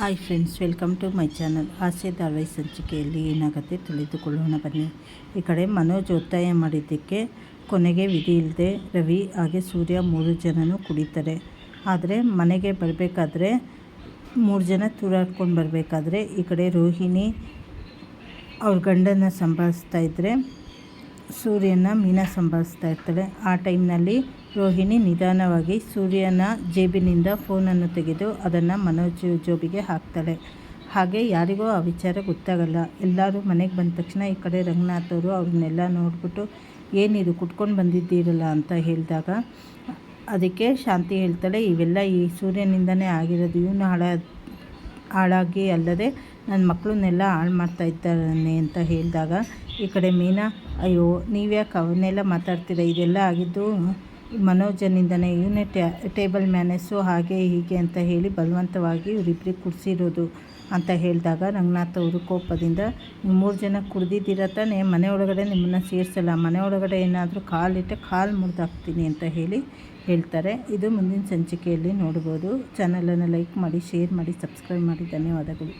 Hi friends welcome to my channel Aase ಧಾರಾವಾಹಿ ಸಂಚಿಕೆಯಲ್ಲಿ ಏನಾಗುತ್ತೆ ತಿಳಿದುಕೊಳ್ಳೋಣ ಬನ್ನಿ. ಈ ಕಡೆ ಮನೋಜ್ ಒತ್ತಾಯ ಮಾಡಿದ್ದಕ್ಕೆ ಕೊನೆಗೆ ವಿಧಿ ಇಲ್ಲದೆ ರವಿ ಹಾಗೆ ಸೂರ್ಯ ಮೂರು ಜನನೂ ಕುಡಿತಾರೆ. ಆದರೆ ಮನೆಗೆ ಬರಬೇಕಾದ್ರೆ ಮೂರು ಜನ ತೂರಾಡ್ಕೊಂಡು ಬರಬೇಕಾದ್ರೆ ಈ ಕಡೆ ರೋಹಿಣಿ ಅವ್ರ ಗಂಡನ ಸಂಭಾಳಿಸ್ತಾ ಇದ್ದರೆ ಸೂರ್ಯನ ಮೀನ ಸಂಭಾಳಿಸ್ತಾ ಇರ್ತಾಳೆ. ಆ ಟೈಮ್ನಲ್ಲಿ ರೋಹಿಣಿ ನಿಧಾನವಾಗಿ ಸೂರ್ಯನ ಜೇಬಿನಿಂದ ಫೋನನ್ನು ತೆಗೆದು ಅದನ್ನು ಮನೋಜ್ ಜೋಬಿಗೆ ಹಾಕ್ತಾಳೆ. ಹಾಗೆ ಯಾರಿಗೂ ಆ ವಿಚಾರ ಗೊತ್ತಾಗಲ್ಲ. ಎಲ್ಲರೂ ಮನೆಗೆ ಬಂದ ತಕ್ಷಣ ಈ ಕಡೆ ರಂಗನಾಥ್ ಅವರು ಅವ್ರನ್ನೆಲ್ಲ ನೋಡಿಬಿಟ್ಟು ಏನಿದು ಕುಟ್ಕೊಂಡು ಬಂದಿದ್ದೀರಲ್ಲ? ಅಂತ ಹೇಳಿದಾಗ, ಅದಕ್ಕೆ ಶಾಂತಿ ಹೇಳ್ತಾಳೆ, ಇವೆಲ್ಲ ಈ ಸೂರ್ಯನಿಂದನೇ ಆಗಿರೋದು. ಇವನು ಹಾಳ, ಹಾಳಾಗಿ ಅಲ್ಲದೆ ನನ್ನ ಮಕ್ಕಳನ್ನೆಲ್ಲ ಹಾಳು ಮಾಡ್ತಾ ಇದ್ದಾನೆ. ಅಂತ ಹೇಳಿದಾಗ, ಈ ಕಡೆ ಮೀನಾ, ಅಯ್ಯೋ, ನೀವ್ಯಾಕೆ ಅವನ್ನೆಲ್ಲ ಮಾತಾಡ್ತೀರ? ಇದೆಲ್ಲ ಆಗಿದ್ದು ಮನೋಜನಿಂದನೇ ಇವನೇ ಟೇಬಲ್ ಮ್ಯಾನೇಸು ಹಾಗೆ ಹೀಗೆ ಅಂತ ಹೇಳಿ ಬಲವಂತವಾಗಿ ಇವರಿಬ್ಬರಿಗೆ ಕುಡಿಸಿರೋದು ಅಂತ ಹೇಳಿದಾಗ ರಂಗನಾಥ್ ಅವರು ಕೋಪದಿಂದ, ನೀವು ಮೂರು ಜನ ಕುಡ್ದಿದ್ದೀರ ತಾನೇ? ಮನೆ ಒಳಗಡೆ ನಿಮ್ಮನ್ನು ಸೇರಿಸಲ್ಲ. ಮನೆ ಒಳಗಡೆ ಏನಾದರೂ ಕಾಲಿಟ್ಟೆ ಕಾಲು ಮುರಿದಾಕ್ತೀನಿ ಅಂತ ಹೇಳಿ ಹೇಳ್ತಾರೆ. ಇದು ಮುಂದಿನ ಸಂಚಿಕೆಯಲ್ಲಿ ನೋಡ್ಬೋದು. ಚಾನಲನ್ನು ಲೈಕ್ ಮಾಡಿ, ಶೇರ್ ಮಾಡಿ, ಸಬ್ಸ್ಕ್ರೈಬ್ ಮಾಡಿ. ಧನ್ಯವಾದಗಳು.